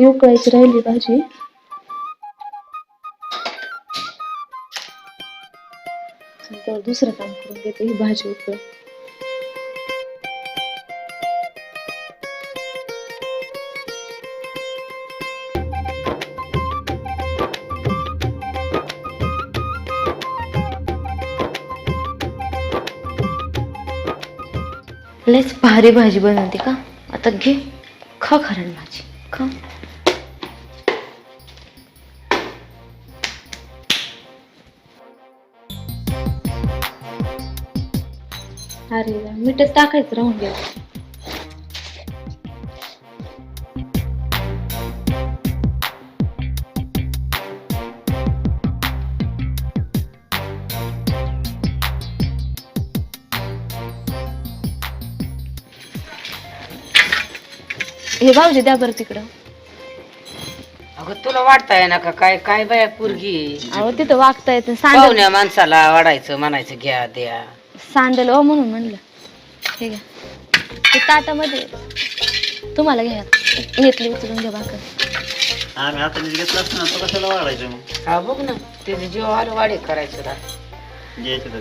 ती उकळायची राहिली भाजी. तर दुसरं काम करून घेते ही भाजी उकळ लयच भारी भाजी बनवते का? आता घे खा खरण भाजी खा. अरे मीठच टाकायचं राहून गेलं. हे भाऊजी द्या बरं तिकडं. अगं तुला वाटताय ना का? काय काय बाया पोरगी अहो तिथं वागता येतं पाहुण्या माणसाला वाढायचं म्हणायचं घ्या द्या. सांडल. ओ म्हणून म्हणलं. हे घ्या. ते ताटामध्ये आहे. तुम्हाला घ्या. घेतली उचलून घ्या भाकर. आम्ही आता घेतला असतो ना तो कशाला वाढायचं मग? हा बघ ना. त्याचे जीव आलं वाढे करायचं ना घ्यायचं तर.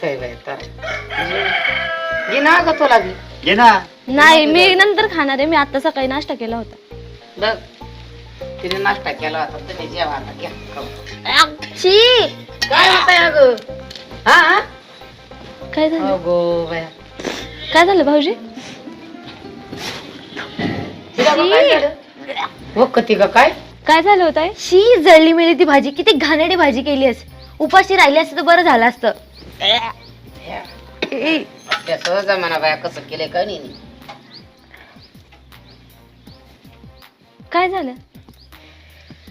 ठेव बाई तर घे ना अगं तुला बी. घे ना. नाही मी नंतर खाणार आहे. मी आता सकाळी नाश्ता केला होता. बघ. तिने नाश्ता केला होता तुम्ही जेवा आता घ्या. खाऊ. काय होतंय अगं? हा हा? काय झालं? अगो बाया. काय झालं भाऊजी? तिला बघ काय झालं? हो कती का काय? काय झालं होत आहे शी जळली मिळली ती भाजी. किती घाणेरडी भाजी केली आहेस. उपाशी राहिली असती तर बरं झालं असतं. बाया कसं केलंय नाही. काय झालं?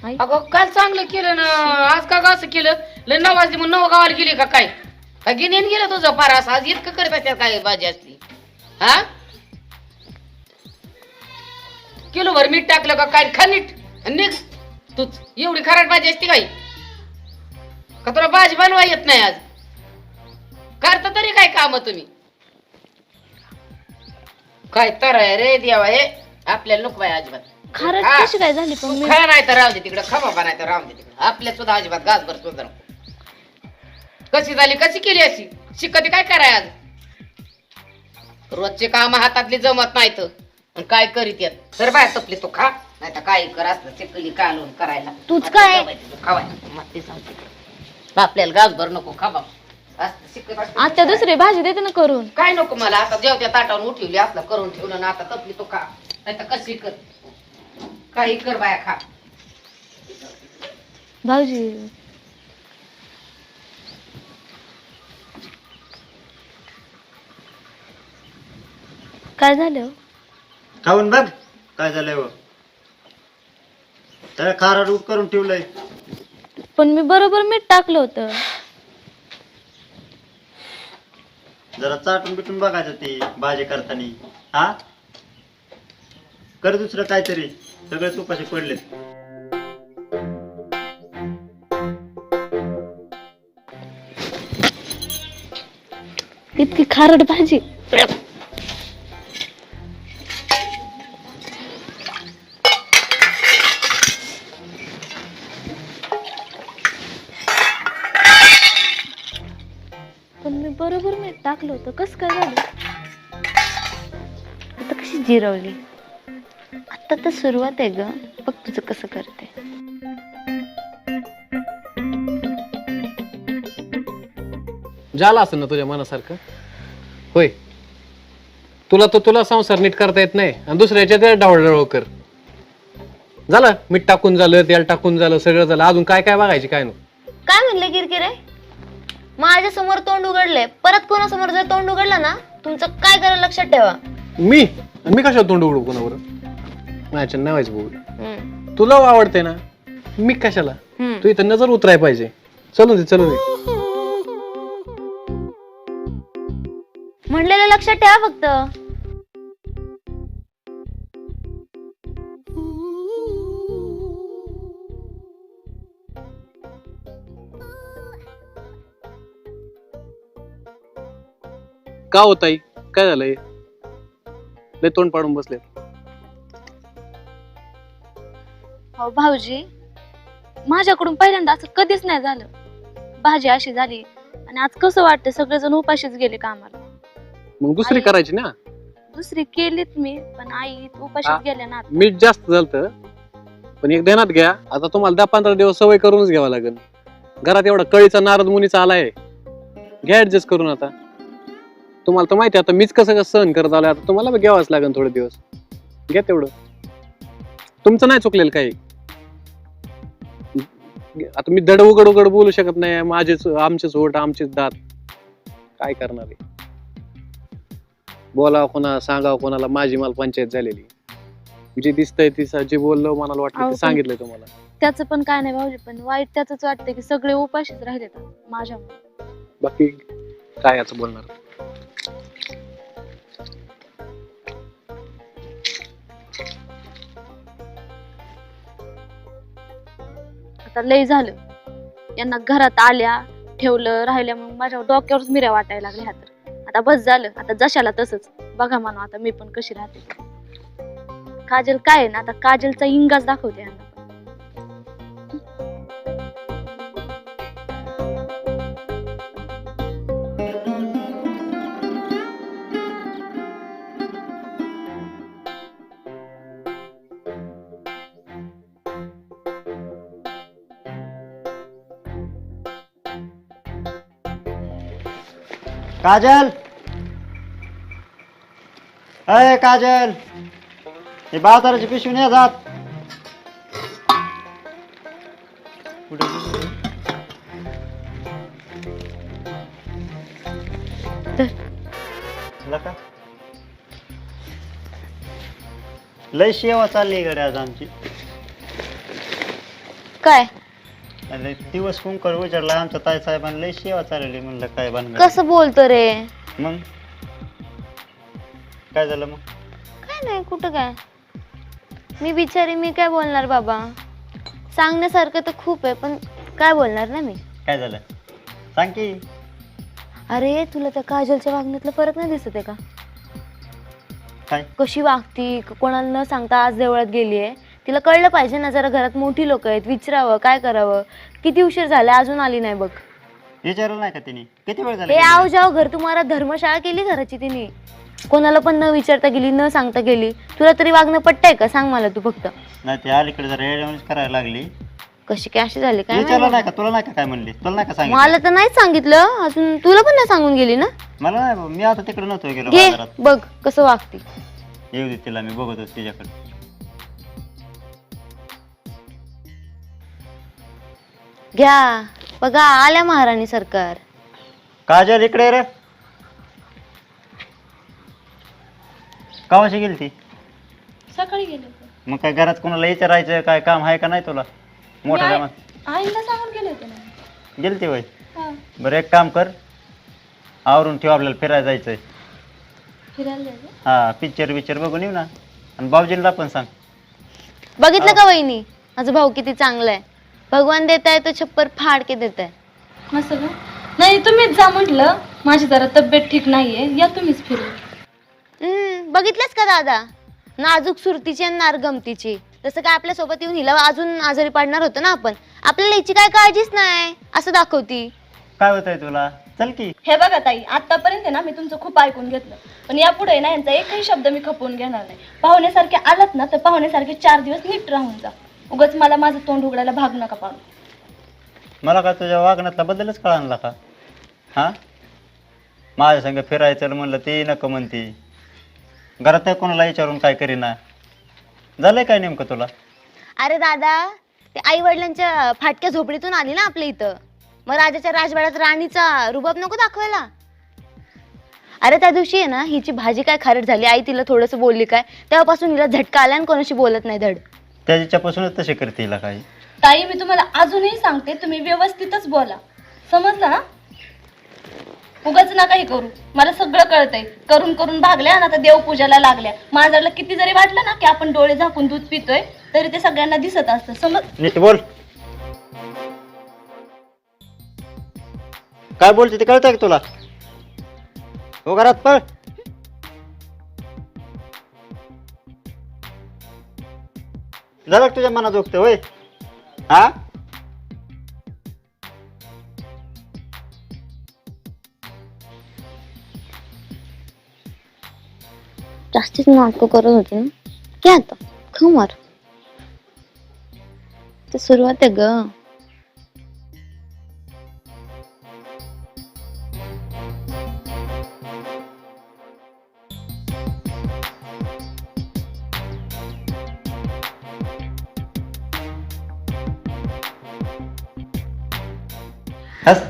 अगं काल चांगलं केलं ना आज का गं असं केलं? लय नऊ वाजले मग नऊ गावाला गेली का काय? का गिन्यान गेलं तुझं फार असं? आज इतकं करत असतात काय भाजी असली? हा? किलो भर मीठ टाकलं का काय? खा नीट. आणि निघ. तूच. एवढी खराट भाजी असते काय? का तुला भाजी बनवा येत नाही आज? करता तरी काय काम तुम्ही? काय तर आहे रे देवा हे. आपल्याला नको बाय अजिबात. खारट हा. कशी काय झाली पण तू मी खा नाही तर राहू दे तिकडे खा बाबा नाही तर राहू दे तिकडे. आपल्या सुद्धा अजिबात घासभर सुद्धा नको. कशी झाली कशी केली अशी? शिकती काय कराय आज? रोजचे काम हातातली जमत नाहीत. आणि काय करीत येत? तर बाय तपली तू खा. नाही तर काही कर असलं चिकली कालून करायला. तूच काय? खावाय. मग सांगते आपल्याला घासभर नको खा बाबा असलं शिकत असलं आता दुसरी भाजी देते ना करून. काय नको मला? आता जेवत्या ताटावर उठवली असलं करून ठेवलं ना आता तपली तो खा. नाही तर कशी कर? काही कर बाया खा. भाऊजी. काय झालं? हो? खाऊन बघ काय झालंय व त्याला खाराड उठ करून ठेवलंय. पण मी बरोबर मीठ टाकलं होतं. जरा चाटून बिटून बघायचं ते भाजी करताना. हा? कर दुसरं काहीतरी. सगळे उपाशी पडले इतकी खारट भाजी. पण मी बरोबर मी टाकलं होतं. कस काय झालं? आता कशी जिरवली? आता तर सुरुवात आहे ग. बघ तुझं कसं करते. झालं असं ना तुझ्या मनासारखं? होय. तुला तर तुला संसार नीट करता येत नाही. आणि दुसऱ्याच्या डावळ कर. झालं? मीठ टाकून झालं तेल टाकून झालं सगळं झालं. अजून काय काय बघायची काय नको काय म्हणले किरकिरे? माझ्यासमोर तोंड उघडले परत कोणासमोर जर तोंड उघडलं ना तुमचं काय करायला लक्षात ठेवा. मी? मी कशाला तोंड उघडू कोणावर? माझ्या नावायचं भाऊ हम्म. तुला आवडते ना? मी कशाला? हम्म. तू इथं नजर उतराय पाहिजे. चलू दे चलू दे. म्हणलेलं लक्षात ठेवा फक्त. का होत आई काय झालंय? लय तोंड पाडून बसले अहो भाऊजी माझ्याकडून पहिल्यांदा असं कधीच नाही झालं. भाजी अशी झाली आणि आज कसं वाटतं सगळेजण उपाशीच गेले कामाला. मग दुसरी आई- करायची ना? दुसरी केलीत मी पण आई हा. उपाशीच गेल्या ना आता. मीठ जास्त झालं पण एक ध्यानात घ्या आता तुम्हाला दहा पंधरा दिवस सवय करूनच घ्यावं लागेल. घरात एवढा कळीचा नारद मुनीचा आलाय घ्या ऍडजस्ट करून आता. तुम्हाला तर माहिती आहे आता मीच कसं कसं सहन करत आलोय आता तुम्हाला बी घ्यावंच लागेल थोडे दिवस. घ्या तेवढं. तुमचं नाही चुकलेलं काही. आता मी दड उघड उघड बोलू शकत नाही. माझेच आमचेच ओट आमचेच दात. काय करणार आहे? बोलावं कोणा सांगावं कोणाला? माझी मला पंचायत झालेली. जे दिसतंय ती जे बोललो मनाला वाटलं अहो, ते पण- सांगितलंय तुम्हाला. त्याचं पण काय नाही भाऊजी पण वाईट त्याच वाटतं की सगळे उपाशीच राहिलेत. माझ्या बाकी काय याचं बोलणार? आता लय झालं. यांना घरात आल्या ठेवलं राहिल्या मग माझ्या डोक्यावरच मिऱ्या वाटायला लागल्या तर. आता बस झालं. आता जशाला तसंच. बघा म्हणून आता मी पण कशी राहते. काजल काय आहे ना आता काजलचा इंगाच दाखवते यांना. काजल! अय काजल! हे बाजाराची पिशवी नाही जात. लय शेवा चालली गड्या आज आमची. काय? अरे दिवस कुंकर विचारला आमच्या ताई साहेबांना लय शेवा चाललेली म्हणलं काय बनलं कसं बोलतो रे? मग? काय झालं मग? काय नाही कुठं काय? मी बिचारी मी काय बोलणार बाबा? सांगण्यासारखं तर खूप आहे पण काय बोलणार ना मी? काय झालं? सांग की. अरे तुला त्या काजलच्या वागण्यातलं फरक नाही दिसत आहे का? काय? कशी वागती क- कोणाला न सांगता आज देवळात गेली आहे तिला कळलं पाहिजे ना जरा घरात मोठी लोक आहेत विचारावं काय करावं. किती उशीर झाला अजून आली नाही बघ. विचारलं नाही का तिने? किती वेळ हे झाला आव जाव घर तुम्हाला धर्मशाळा केली घराची तिने? कोणाला पण न विचारता गेली न सांगता गेली. तुला तरी वागणं पटतंय का? सांग मला तू फक्त. नाही ते अलीकडे जरा येड्यावानीच करायला लागली. कशी काय अशी झाली काय विचारलं माहिती? नाही का? तुला नाही का काय म्हणली? तुला नाही का सांगितलं? मला तर नाहीच सांगितलं. अजून तुला पण नाही सांगून गेली ना? मला नाही बाबा, मी आता तिकडे नव्हतो गेलो घे बाजारात. बघ कसं वागती. येऊ दे तिला मी बघत तिच्याकडे. घ्या. बघा आल्या महाराणी सरकार. काजल इकडे रे. कावाशी गेली ती? सकाळी गेले मग काय घरात कोणाला विचारायचं काय काम आहे का नाही तुला? मोठा जमा आईला सांगून गेले होते ना. गेली ती वय बरं एक काम कर. आवरून ठेव आपल्याला फिरायला जायचंय. फिरायला जायचं हा पिक्चर बिक्चर बघून येऊ ना. आणि बाबजीला पण सांग. बघितलं का वहिनी? माझा भाऊ किती चांगला आहे. भगवान देत आहे तो छप्पर फाड के देत आहे असं का? नाही तुम्हीच जा म्हटलं. माझी जरा तब्येत ठीक नाहीये. या तुम्हीच फिरून. हम्म, बघितलंच का दादा? नाजूक सुरतीची आणि नार गमतीची. जसं काय आपल्यासोबत येऊन हिला अजून आजारी पडणार होतो ना आपण? आपल्याला याची काय काळजीच नाही असं दाखवती. काय होतंय तुला? चल की. हे बघा ताई आतापर्यंत आहे ना मी तुमचं खूप ऐकून घेतलं. पण यापुढे ना यांचा एकही शब्द मी खपवून घेणार नाही. पाहुण्यासारखे आलात ना तर पाहुण्यासारखे चार दिवस नीट राहून जा. उगाच मला माझं तोंड उघडायला भाग नका पाडू. मला का तुझ्या वागण्यातला बदलच कळाला का? हा? माझ्या संग फिरायचं म्हणलं ते नको म्हणते. घरात कोणाला विचारून काय करीना. झालंय काय नेमकं तुला? अरे दादा ते आई वडिलांच्या फाटक्या झोपडीतून आली ना आपल्या इथं. मग राजाच्या राजवाड्यात राणीचा रुबाब नको दाखवायला. अरे त्या दिवशी आहे ना हिची भाजी काय खारट झाली. आई तिला थोडंसं बोलली काय? तेव्हापासून हिला झटका आला आणि कोणाशी बोलत नाही धड. त्याच्यापासूनच तसे करते हिला काही. ताई मी तुम्हाला अजूनही सांगते तुम्ही व्यवस्थितच बोला. समजलं ना? उगाच नका हे करू. मला सगळं कळतंय. करून करून भागल्या आणि आता देवपूजाला लागल्या. माझ्याला किती जरी वाटलं ना की आपण डोळे झाकून दूध पितोय तरी ते सगळ्यांना दिसत असतं. समज नीट बोल. काय बोलते ते कळतंय का तुला? हो घरात पळ. झालं तुझ्या मनात दुखतं होय? हा? जास्तीच नाटकं करत होती ना? काय आता खमर ते सुरुवात आहे ग. हस।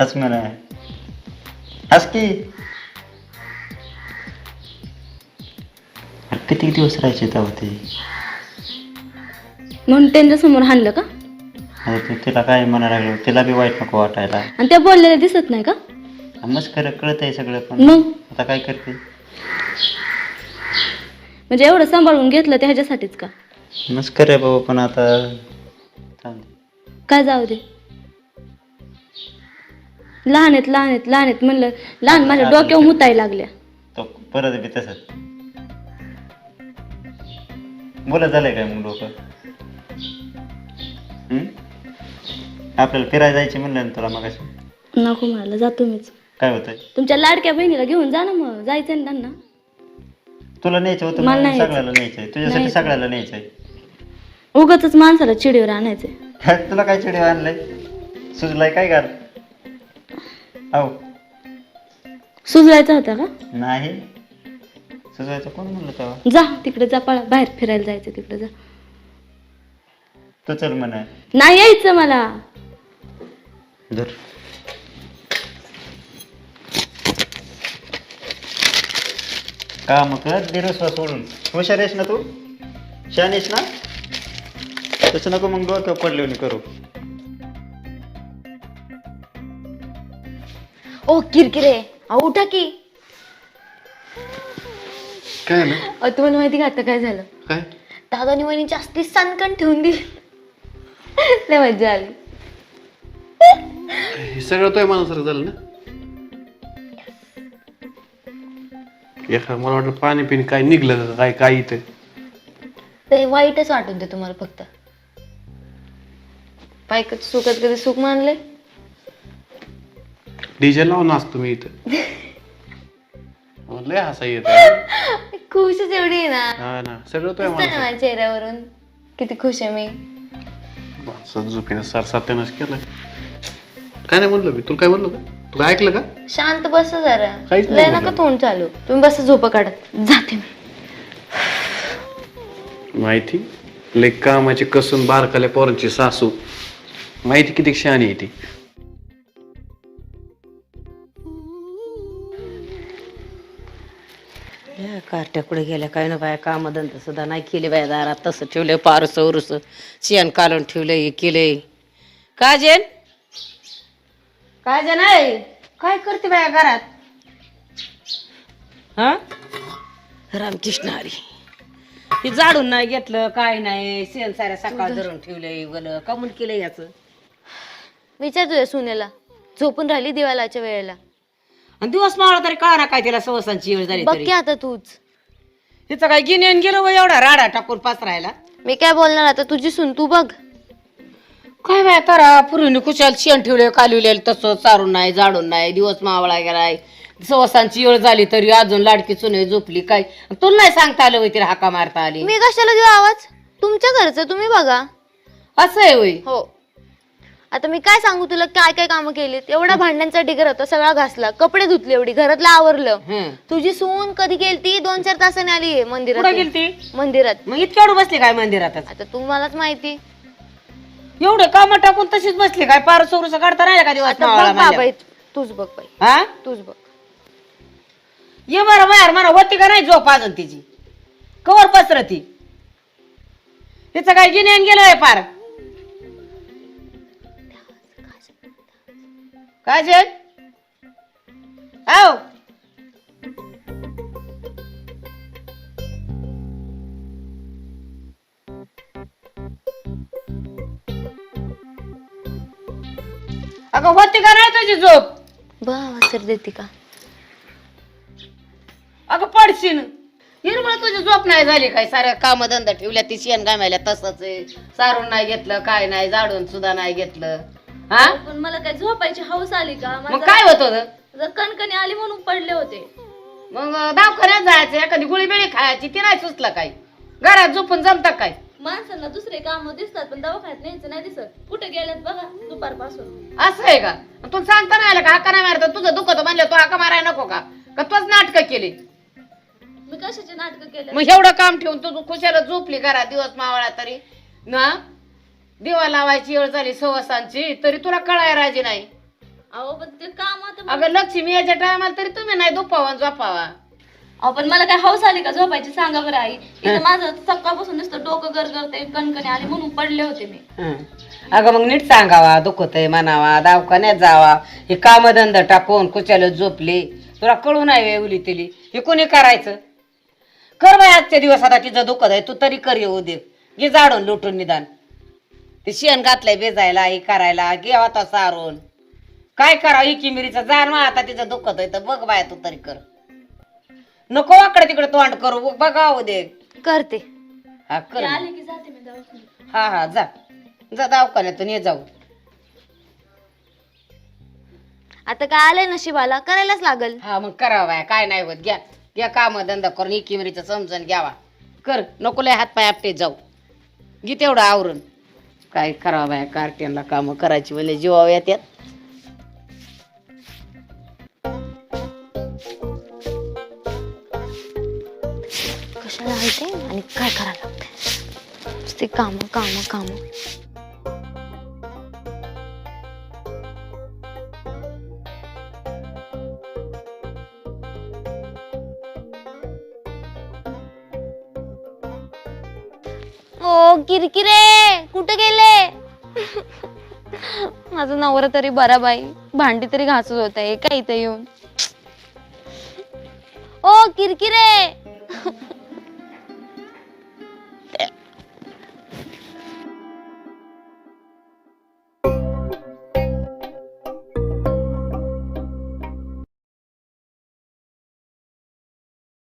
हस म्हणा हस की। किती दिवस राहायचे तेव्हा ते? म्हणून त्यांच्यासमोर हाणलं का? तू तिला काय म्हणायला लागलो तिला बी वाईट नको वाटायला. आणि त्या बोललेल्या दिसत नाही का? मस्त खरं कळत आहे सगळं पण. मग? आता काय करते? म्हणजे एवढं सांभाळून घेतलं ते ह्याच्यासाठीच का? मस्त खरं आहे बाबा पण आता. काय जाऊ दे. लहान आहेत लहान आहेत लहान आहेत म्हणलं लहान माझ्या डोक्यावर मुतायला लागल्या. तो परत बी तसंच. बोलत झालंय काय मग डोकं? आपल्याला फिरायला जायचे म्हणलं ना तुला मग नको म्हणाला जातो मीच काय होतंय? तुमच्या लाडक्या बहिणीला घेऊन जा ना मग जायचं ना त्यांना. तुला न्यायचं होतं मला म्हणून नाही सगळ्याला न्यायचंय. तुझ्यासाठी नाही. सगळ्याला न्यायचंय. उगाच माणसाला चिडीवर आणायचंय. तुला काय चिडे आणलंय? सुजलाय काय घाल हो. सुजवायचा होता का? नाही. सुजवायचं कोण म्हणलं तेव्हा? जा तिकडे जा पळा बाहेर फिरायला जायचं तिकडे जा. तू चल म्हणा. नाही यायचं मला. धर. काम कर दिरस्वा सोडून. हुशार आहेस ना तू? शान आहेस ना? तसं नको मग डोक्यावर पडले करू. ओ किरकिरे. अहो उठा की. काय ना अहो, तुम्हाला माहिती का आता काय झालं? काय? दादानी वहिनी जास्ती सनकण ठेवून दिली. लय मजा आली. हे सगळं तुझ्या मनासारखं झालं ना? मला वाटलं पाणी पिणी काय निघलं का काय काय इथं? ते वाईटच वाटून दे तुम्हाला फक्त. बायकोच्या सुखात कधी सुख मानले डीजे लावून असतो मी इथं. लय हसा येत खुशच एवढी आहे ना. हा ना सगळं दिसतंय ना माझ्या चेहऱ्यावरून. किती खुश आहे मी. झोपीनं सार सत्यानाश केलं काय नाही म्हणलं मी तुला काय म्हणलं का तुला ऐकलं का? शांत बस जरा. काहीच नाही लय नका बोललो. तोंड चालू. तुम्ही बस झोप काढत जाते मी. माहिती? लय कामाची कसून बारकाल्या पोरांची सासू. माहिती किती शहाणी आहे ती? कार्ट्या कुठे गेल्या काय ना बाया कामधंदा सुद्धा नाही केले बाया दारात. तसं ठेवलंय पारस उरुस. शेण काढून ठेवलंय हे केलंय. काजन काजन आहे? काय करते बाया घरात? हा? रामकृष्ण हरी. हे जाडून नाही घेतलं काय नाही. शेण साऱ्या सकाळ धरून ठेवलंय गल कमून केलंय याचं. विचार तुझ्या सुनेला. झोपून राहिली दिवाळाच्या वेळेला. आणि दिवस मावळा तरी कळा काय तिला सवसांची वेळ झाली बघ तरी. की आता तूच. तिचं काय गिन्यान गेलं वय एवढा राडा टाकून पासरायला? मी काय बोलणार आता? तुझी सून तू बघ. काय बाय करा पूर्वीने कुशाल शेण ठेवले कालविले तसं चारून नाही जाडून नाही दिवस मावळा गेलाय. सवसांची वेळ झाली तरी अजून लाडकी चुने झोपली काय? तुला नाही सांगता आलं होय तिला हाका मारता आली. मी कशाला देऊ आवाज? तुमच्या घरचं तुम्ही बघा. असं आहे होय हो. आता मी काय सांगू तुला काय काय कामं केलीत? एवढा भांड्यांचा ढिगर होता सगळा घासला कपडे धुतले एवढी घरातलं आवरलं. तुझी सून कधी गेलती? दोन चार तासाने आली कुठं मंदिरात. गेली ती मंदिरात. मग इतक्या बसली काय मंदिरातच? आता तुम्हालाच माहिती. एवढे काम टाकून तशीच बसली काय? पार सोरूस काढता नाही का दिवस आता मावळा बघ बाबा म्हणल्यावर? तूच बघ बाई. हा? तूच बघ. ये बरं बाहेर म्हणा होती का नाही झोप अजून तिची? कवर पसरती. तिचं काय गिन्यान गेलं पार. जे आव. अगं होती का नाही तुझी झोप? तर देते का? अगं पडशीन हिरवळ तुझी झोप नाही झाली काय? साऱ्या काम धंदा ठेवल्या ती शेण घामायला तसंच आहे. सारून नाही घेतलं काय नाही जाडून सुद्धा नाही घेतलं. हा? पण मला काय झोपायची हौस आली का? मग काय होत होतं? जर कणकणी आली म्हणून पडले होते. मग दवाखान्यात जायचं एखादी गुळी बिळी खायची ती नाही सुचलं काय घरात झोपून जमतं काय? माणसांना दुसरे काम दिसतात पण दवाखान्यात न्यायचं नाही दिसत. कुठे गेल्यात बघा दुपारपासून. असं आहे का? तू सांगता नाही आलं का? हाका नाही मारत? तुझं दुखत म्हणलं तू हाका मारायला नको का? का तूच नाटक केली? मी कशाचे नाटक केले? मग एवढं काम ठेवून तू खुशाला झोपली घरात दिवस मावळा तरी. ना? दिवा लावायची वेळ झाली सवसांची तरी तुला कळाय राजी नाही. अहो पण ते काम आता अगं लक्ष्मी याच्या टायमाला तरी तुम्ही नाही दुपावा झोपावा. अहो पण मला काय हौस आली का झोपायची? सांगा बरं आई. इथं माझं सकाळपासून नुसतं डोकं गरगरते कणकणी आली म्हणून पडले होते मी. अगं मग नीट सांगावा दुखत आहे म्हणावा दवाखान्यात जावा. हे कामधंद टाकून कुच्याला झोपली. तुला कळू नाही वेवली तिली. हे कोणी करायचं? कर बाय आजच्या दिवस आता तिचं दुखत आहे तू तरी कर येऊ दे. घे जाडून लुटून निदान. ते शेण घातलंय बेजायला हे करायला. घे आता सारून. काय करा इकिमिरीचं जाण मग आता तिचं दुखत आहे तर बघ बाय तू तरी कर. नको वाकडे तिकडे तोंड करू बघावं दे. करते. हा ते कर आले की जाते मी दवाखान्यात. हा हा जा. जा दवाखान्यातून ये जाऊ. आता काय आलंय नशिबाला? करायलाच लागल. हा मग करावा बाया, काय नाही होत. घ्या घ्या काम धंदा करून इकिमरीचं समजून घ्यावा. कर नको लय हात पाय आपटे जाऊ. घे तेवढं आवरून. काय करावं बाया कार्ट्यांना काम करायची म्हणजे जीवाव येतात कशाला आहे ते आणि काय करायला लागतंय? ते काम काम काम. ओ किरकिरे कुठे गेले? माझा नवरा तरी बरा बाई भांडी तरी घासत होता हे काय इथे येऊन. ओ किरकिरे!